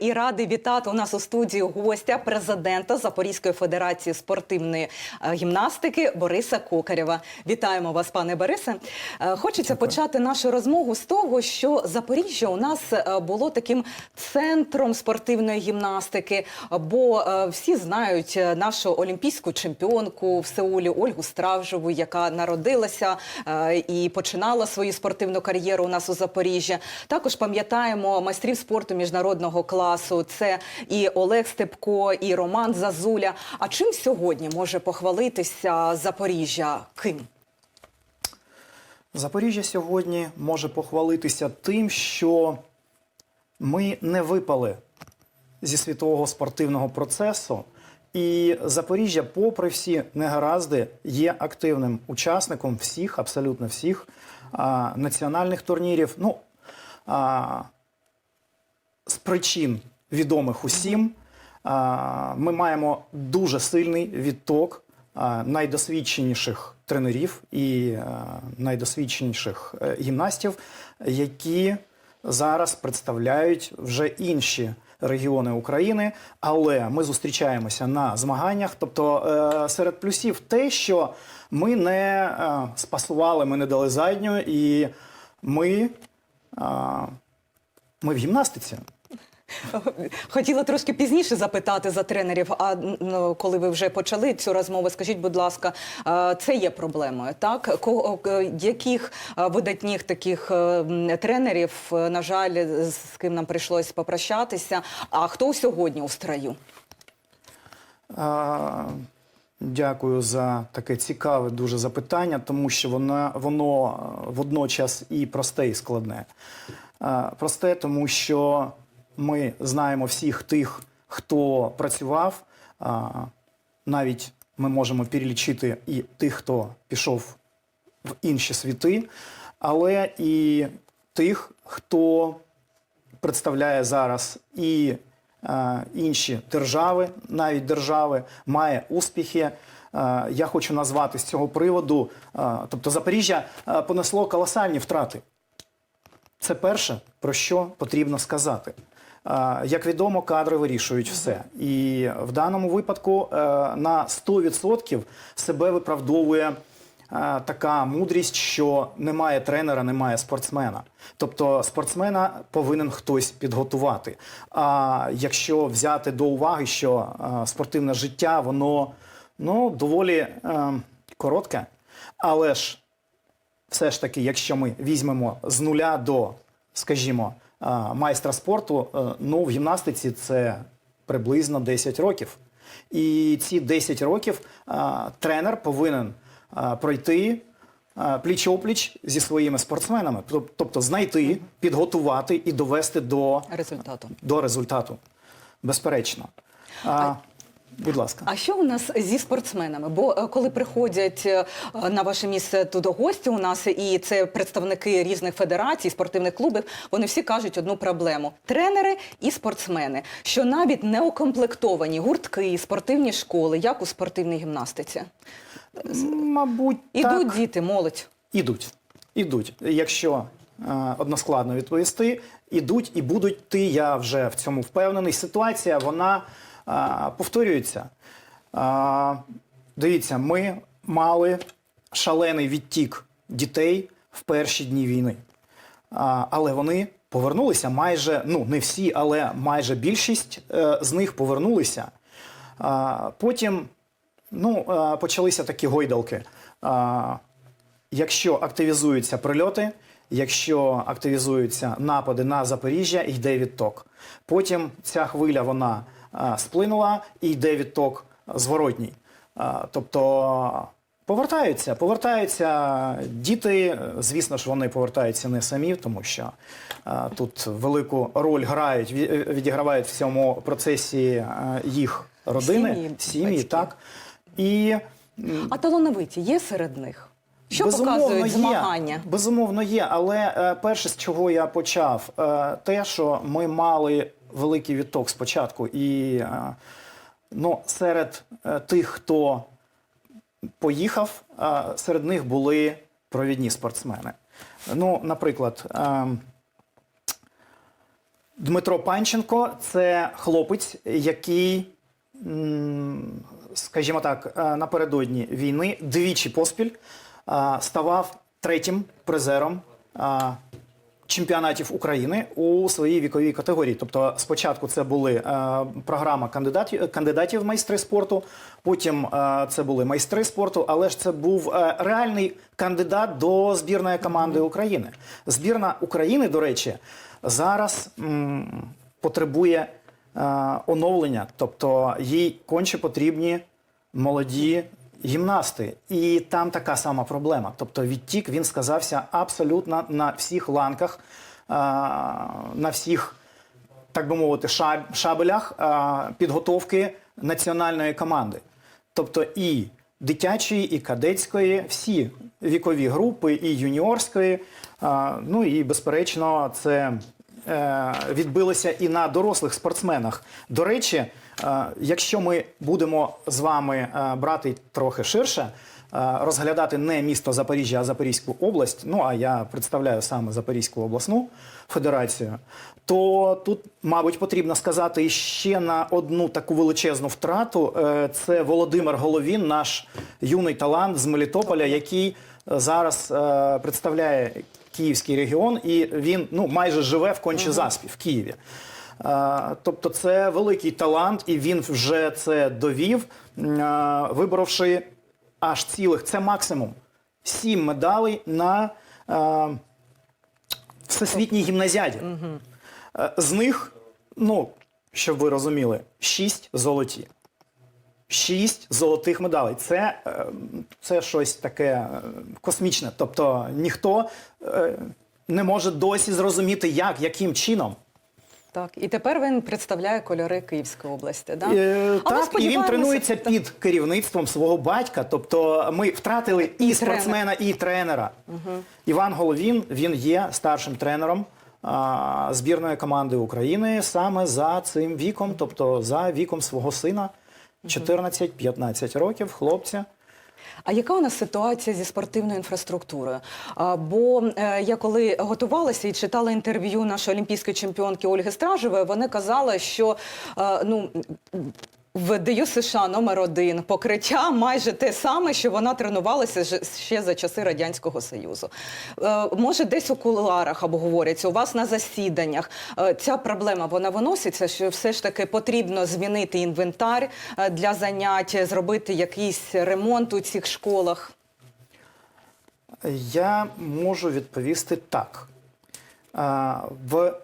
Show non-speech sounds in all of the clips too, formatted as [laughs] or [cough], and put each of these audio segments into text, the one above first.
І ради вітати у нас у студії гостя президента Запорізької федерації спортивної е, гімнастики Бориса Кокарєва. Вітаємо вас, пане Борисе. Е, Хочеться почати нашу розмову з того, що Запоріжжя у нас е, було таким центром спортивної гімнастики, бо всі знають нашу олімпійську чемпіонку в Сеулі Ольгу Стравжеву, яка народилася і починала свою спортивну кар'єру у нас у Запоріжжі. Також пам'ятаємо майстрів спорту міжнародного класу. Це і Олег Степко, і Роман Зазуля. А чим сьогодні може похвалитися Запоріжжя? Ким? Запоріжжя сьогодні може похвалитися тим, що ми не випали зі світового спортивного процесу. І Запоріжжя, попри всі негаразди, є активним учасником всіх, абсолютно всіх а, національних турнірів. Ну, а, з причин відомих усім, ми маємо дуже сильний відток найдосвідченіших тренерів і найдосвідченіших е, гімнастів, які зараз представляють вже інші регіони України, але ми зустрічаємося на змаганнях. Тобто е, серед плюсів те, що ми не е, спасували, ми не дали задню, і ми, ми в гімнастиці. [laughs] Хотіла трошки пізніше запитати за тренерів. А ну, коли ви вже почали цю розмову, скажіть, будь ласка, це є проблемою, так? Яких видатніх таких е, тренерів, е, на жаль, з ким нам прийшлось попрощатися? А хто сьогодні у строю? А, Дякую за таке цікаве дуже запитання, тому що воно, воно е, водночас і просте, і складне. Просте, тому що ми знаємо всіх тих, хто працював. Навіть ми можемо перелічити і тих, хто пішов в інші світи, але і тих, хто представляє зараз і інші держави, навіть держави, має успіхи. Я хочу назвати з цього приводу, тобто Запоріжжя понесло колосальні втрати. Це перше, про що потрібно сказати. Як відомо, кадри вирішують все. І в даному випадку е, на 100% себе виправдовує е, така мудрість, що немає тренера, немає спортсмена. Тобто спортсмена повинен хтось підготувати. А якщо взяти до уваги, що е, спортивне життя, воно ну, доволі коротке, але ж все ж таки, якщо ми візьмемо з нуля до, скажімо, майстра спорту, е, ну в гімнастиці це приблизно 10 років. І ці 10 років тренер повинен пройти пліч-опліч зі своїми спортсменами, тобто знайти, підготувати і довести до, Результату. до результату. Безперечно. А, будь ласка. А що у нас зі спортсменами? Бо е, коли приходять е, на ваше місце тут гості у нас, і це представники різних федерацій, спортивних клубів, вони всі кажуть одну проблему: тренери і спортсмени, що навіть не укомплектовані гуртки, спортивні школи, як у спортивній гімнастиці. Мабуть, Ідуть так. діти, молодь. Ідуть. Ідуть. Якщо е, односкладно відповісти, ідуть і будуть йти, я вже в цьому впевнений. Ситуація вона повторюється. Дивіться, ми мали шалений відтік дітей в перші дні війни. Але вони повернулися майже, ну не всі, але майже більшість е, з них повернулися. Потім ну, е, почалися такі гойдалки. Якщо активізуються прильоти, якщо активізуються напади на Запоріжжя, йде відток. Потім ця хвиля вона сплинула і йде відток зворотній. Тобто повертаються, повертаються діти. Звісно ж, вони повертаються не самі, тому що тут велику роль грають, відігравають в цьому процесі їх родини, Сім'ї, так. І А талановиті є серед них? Що Безумовно, показують є. змагання? Безумовно, є. Але е, перше, з чого я почав, е, те, що ми мали великий відток спочатку, і е, ну, серед е, тих, хто поїхав, е, серед них були провідні спортсмени. Ну, наприклад, Дмитро Панченко це хлопець, який, скажімо так, напередодні війни двічі поспіль ставав третім призером чемпіонатів України у своїй віковій категорії. Тобто, спочатку це були е, програма кандидатів, кандидатів в майстри спорту, потім е, це були майстри спорту, але ж це був е, реальний кандидат до збірної команди України. Збірна України, до речі, зараз м, потребує оновлення, тобто їй конче потрібні молоді гімнасти. І там така сама проблема. Тобто відтік він сказався абсолютно на всіх ланках, на всіх, так би мовити, шабелях підготовки національної команди. Тобто і дитячої, і кадетської, всі вікові групи, і юніорської. Ну і безперечно, це відбилося і на дорослих спортсменах. До речі, е, якщо ми будемо з вами е, брати трохи ширше, е, розглядати не місто Запоріжжя, а Запорізьку область, ну а я представляю саме Запорізьку обласну федерацію, то тут, мабуть, потрібно сказати ще на одну таку величезну втрату. Е, Це Володимир Головін, наш юний талант з Мелітополя, який е, зараз е, представляє Київський регіон, і він ну майже живе в Кончезаспі, в Києві. Тобто це великий талант, і він вже це довів, виборовши аж цілих це максимум сім медалей на всесвітній гімназіаді. Е, З них, ну, щоб ви розуміли, шість золоті. Шість золотих медалей. Це, е, це щось таке е, космічне. Тобто ніхто е, не може досі зрозуміти, як, яким чином. Так, і тепер він представляє кольори Київської області. Да? Е, так, і він тренується під керівництвом свого батька. Тобто ми втратили і, тренер. спортсмена, і тренера. Іван Головін він є старшим тренером а, збірної команди України саме за цим віком, тобто за віком свого сина. 14-15 років, хлопця. А яка у нас ситуація зі спортивною інфраструктурою? Бо е, я коли готувалася і читала інтерв'ю нашої олімпійської чемпіонки Ольги Стражевої, вони казали, що е, ну. В ДЮ США номер один покриття майже те саме, що вона тренувалася ще за часи радянського союзу. Е, може, десь у кулуарах обговорюється, у вас на засіданнях е, ця проблема вона виноситься, що все ж таки потрібно змінити інвентар е, для занять, зробити якийсь ремонт у цих школах. Я можу відповісти так. А, В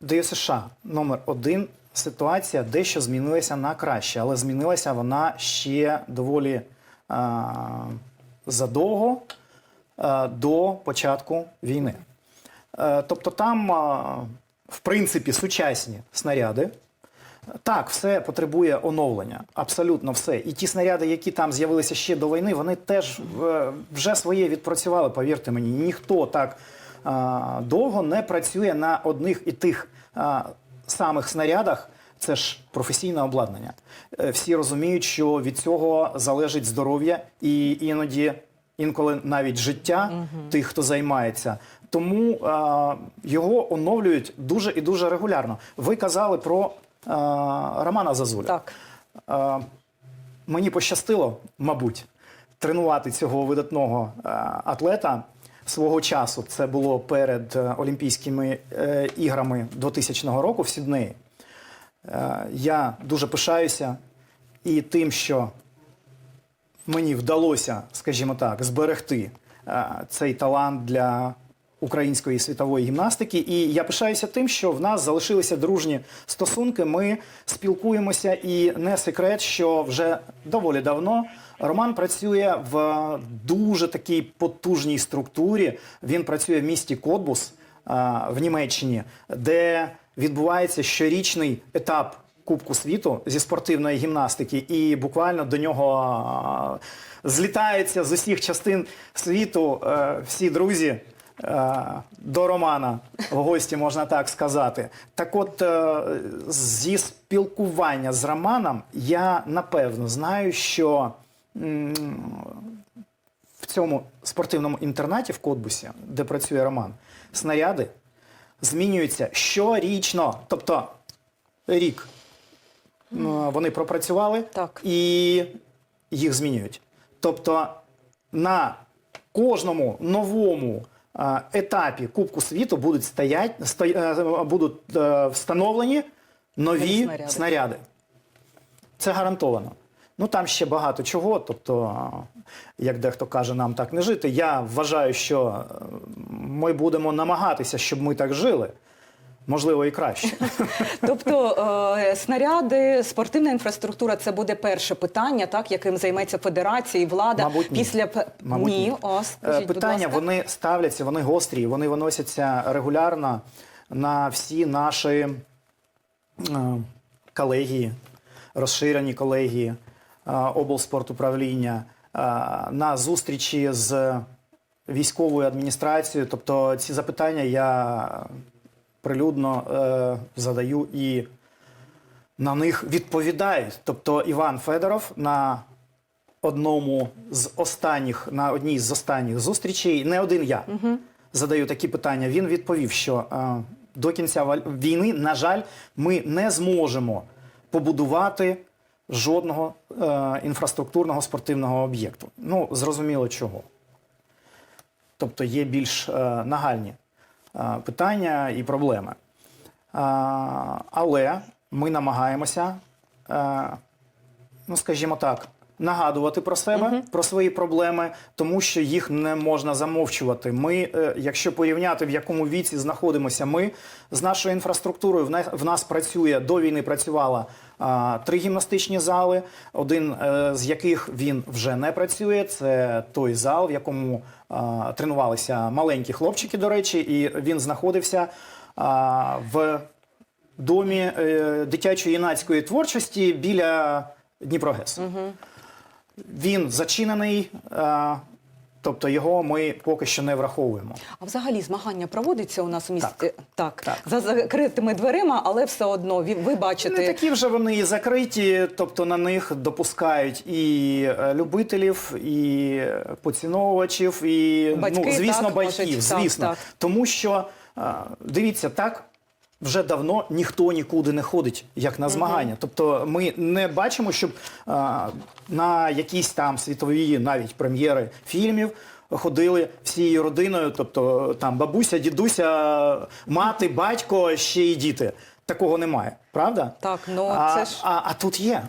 ДЮСШ номер 1 ситуація дещо змінилася на краще, але змінилася вона ще доволі а, задовго а, до початку війни. Е, Тобто там, а, в принципі, сучасні снаряди. Так, все потребує оновлення. Абсолютно все. І ті снаряди, які там з'явилися ще до війни, вони теж е, вже своє відпрацювали, повірте мені. Ніхто так а, довго не працює на одних і тих а, самих снарядах. Це ж професійне обладнання. Е, Всі розуміють, що від цього залежить здоров'я і іноді інколи навіть життя тих, хто займається. Тому а, його оновлюють дуже і дуже регулярно. Ви казали про а, Романа Зазуля. Так. А, мені пощастило, мабуть, тренувати цього видатного а, атлета свого часу. Це було перед е, Олімпійськими е, іграми 2000 року в Сіднеї. Е, я дуже пишаюся і тим, що мені вдалося, скажімо так, зберегти цей талант для української світової гімнастики. І я пишаюся тим, що в нас залишилися дружні стосунки. Ми спілкуємося, і не секрет, що вже доволі давно Роман працює в дуже такій потужній структурі. Він працює в місті Котбус в Німеччині, де відбувається щорічний етап Кубку світу зі спортивної гімнастики, і буквально до нього злітаються з усіх частин світу е, всі друзі. е, До Романа в гості можна так сказати. Так, от е, зі спілкування з Романом я напевно знаю, що в цьому спортивному інтернаті в Котбусі, де працює Роман, снаряди змінюються щорічно. Тобто рік вони пропрацювали Так. і їх змінюють. Тобто на кожному новому етапі Кубку світу будуть стоять, сто, е, будуть е, встановлені нові Нові снаряди. снаряди. Це гарантовано. Ну там ще багато чого. Тобто, як дехто каже, нам так не жити. Я вважаю, що е, ми будемо намагатися, щоб ми так жили. Можливо, і краще. [laughs] Тобто е, снаряди, спортивна інфраструктура це буде перше питання, так яким займеться федерація і влада Мабуть, ні. після Мабуть, ні. ні. О, Е, скажіть, будь Питання ласка. вони ставляться, вони гострі, вони виносяться регулярно на всі наші е, колегії, розширені колегії облспортуправління, е, на зустрічі з військовою адміністрацією. Тобто ці запитання я прилюдно е, задаю і на них відповідають. Тобто Іван Федоров на одному з останніх на одній з останніх зустрічей, не один я задаю такі питання. Він відповів, що е, до кінця війни, на жаль, ми не зможемо побудувати жодного е, інфраструктурного спортивного об'єкту. Ну, зрозуміло чого. Тобто є більш е, нагальні е, питання і проблеми. Е, але ми намагаємося, е, ну скажімо так, нагадувати про себе, про свої проблеми, тому що їх не можна замовчувати. Ми, е, якщо порівняти, в якому віці знаходимося ми з нашою інфраструктурою, в, на- в нас працює до війни працювала а, три гімнастичні зали, один е, з яких він вже не працює. Це той зал, в якому а, тренувалися маленькі хлопчики, до речі, і він знаходився а, в домі е, дитячої юнацької творчості біля Дніпрогес. Він зачинений, е, тобто його ми поки що не враховуємо. А взагалі змагання проводиться у нас у місті Так. так, Так. за закритими дверима, але все одно ви, ви бачите. Не такі вже вони і закриті, тобто на них допускають і е, любителів, і поціновувачів, і Батьки, ну, звісно, так, батьків. можуть, так, звісно, так. тому що е, дивіться, так. Вже давно ніхто нікуди не ходить, як на змагання. Тобто ми не бачимо, щоб а, на якісь там світові навіть прем'єри фільмів ходили всією родиною, тобто там бабуся, дідуся, мати, батько, ще й діти. Такого немає, правда? Так, ну, а, це ж- а, а тут є.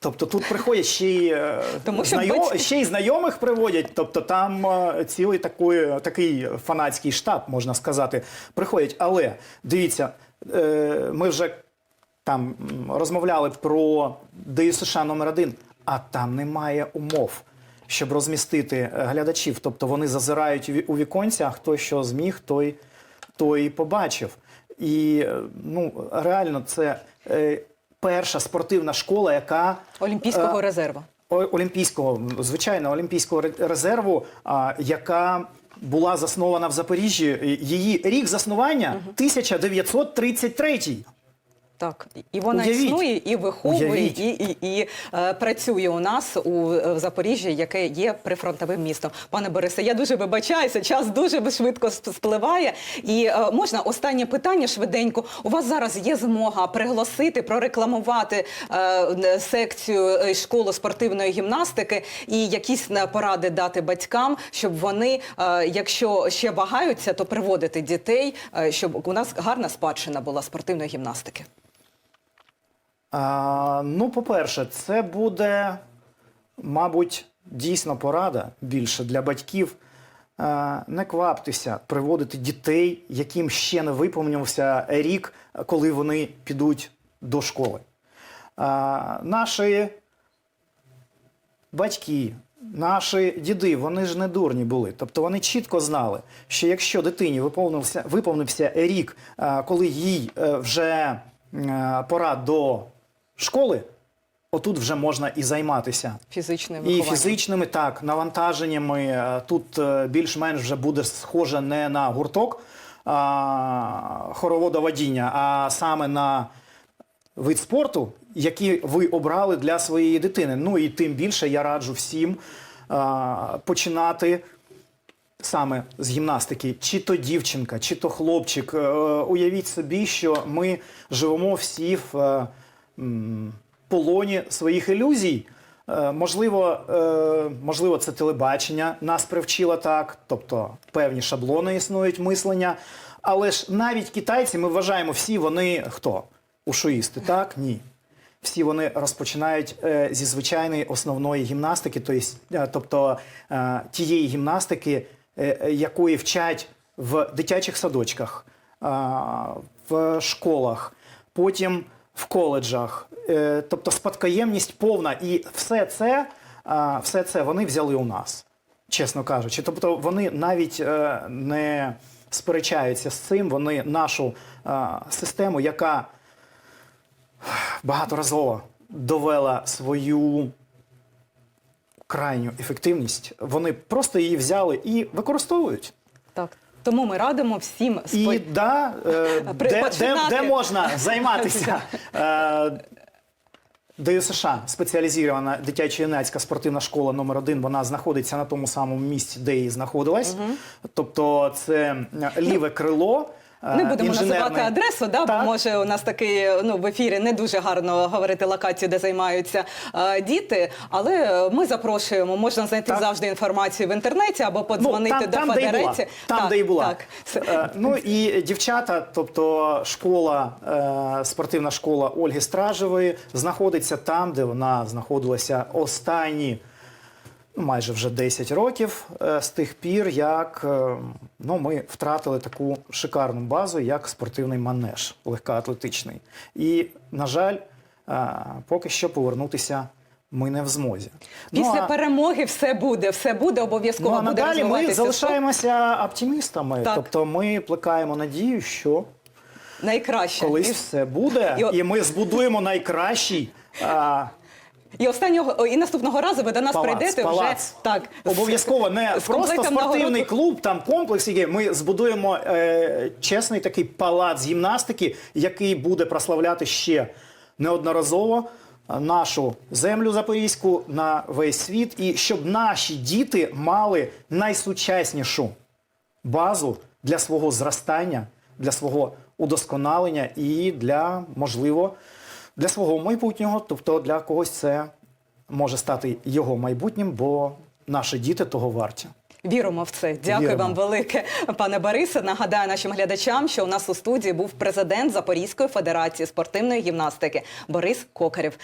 Тобто тут приходять ще й, е, Тому що знайом- батьки- ще й знайомих приводять, тобто там е, цілий такий, такий фанатський штаб, можна сказати, приходять. Але дивіться, ми вже там розмовляли про ДЮСШ номер 1 а там немає умов. Щоб розмістити е, глядачів, тобто вони зазирають у ві- віконця, а хто що зміг, той, той побачив. І е, ну реально це е, перша спортивна школа, яка Олімпійського е, резерву. Олімпійського, звичайно, Олімпійського резерву, а, яка була заснована в Запоріжжі. Її рік заснування 1933. Так, і вона Уявіть. існує, і виховує, Уявіть. і, і, і е, працює у нас у е, Запоріжжі, яке є прифронтовим містом. Пане Борисе, я дуже вибачаюся, час дуже швидко спливає. І е, можна останнє питання швиденько. У вас зараз є змога пригласити, прорекламувати е, секцію е, школи спортивної гімнастики і якісь е, поради дати батькам, щоб вони, е, якщо ще вагаються, то приводити дітей, е, щоб у нас гарна спадщина була спортивної гімнастики. А, ну, по-перше, це буде, мабуть, дійсно порада більше для батьків. Не кваптеся приводити дітей, яким ще не виповнився рік, коли вони підуть до школи. А, наші батьки, наші діди, вони ж не дурні були. Тобто вони чітко знали, що якщо дитині виповнився, виповнився рік, а, коли їй е, вже е, пора до школи, отут вже можна і займатися. Фізичне І фізичними, так, навантаженнями. Е, Тут е, більш-менш вже буде схоже не на гурток а, хороводоводіння, а саме на вид спорту, який ви обрали для своєї дитини. Ну і тим більше я раджу всім а, починати саме з гімнастики, чи то дівчинка, чи то хлопчик. Е, Уявіть собі, що ми живемо всі в е, полоні своїх ілюзій. Е, Можливо, е, можливо, це телебачення нас привчило так, тобто певні шаблони існують мислення. Але ж навіть китайці, ми вважаємо, всі вони хто? Ушуїсти, так? Ні. Всі вони розпочинають е, зі звичайної основної гімнастики, тобто тієї гімнастики, якої вчать в дитячих садочках, в школах, потім в коледжах. Е, тобто спадкоємність повна. І все це, все це вони взяли у нас, чесно кажучи. Тобто вони навіть е, не сперечаються з цим, вони нашу систему, яка багаторазово довела свою крайню ефективність, вони просто її взяли і використовують. Тому ми радимо всім І да, е, [laughs] де, де, де можна займатися. [laughs] Е, ДЮСШ, спеціалізована дитячо-юнацька спортивна школа номер 1 вона знаходиться на тому самому місці, де і знаходилась. Тобто це е, ліве крило. Не будемо інженерне. називати адресу, да? бо може у нас такий ну, в ефірі не дуже гарно говорити локацію, де займаються е, діти. Але ми запрошуємо, можна знайти Так. завжди інформацію в інтернеті або подзвонити ну, до там, де була. федерації. Там, Так, де і була. Так. Е, ну і дівчата, тобто школа, е, спортивна школа Ольги Стражевої, знаходиться там, де вона знаходилася останні ну, майже вже 10 років е, з тих пір, як е, ну, ми втратили таку шикарну базу, як спортивний манеж легкоатлетичний. І, на жаль, е, поки що повернутися ми не в змозі. Після Ну, а- перемоги все буде, все буде, обов'язково Ну, а буде надалі ми залишаємося оптимістами. Так. Тобто ми плекаємо надію, що найкраще. колись І- все буде, і і ми збудуємо найкращий а, І останнього і наступного разу ви до нас палац. прийдете палац. вже так Обов'язково не з просто спортивний нагород. клуб, там комплекс, який ми збудуємо е, чесний такий палац гімнастики, який буде прославляти ще неодноразово нашу землю запорізьку на весь світ, і щоб наші діти мали найсучаснішу базу для свого зростання, для свого удосконалення і для, можливо, для свого майбутнього. Тобто для когось це може стати його майбутнім, бо наші діти того варті. Віримо в це. Дякую Віримо. вам велике, пане Борисе. Нагадаю нашим глядачам, що у нас у студії був президент Запорізької федерації спортивної гімнастики Борис Кокарєв.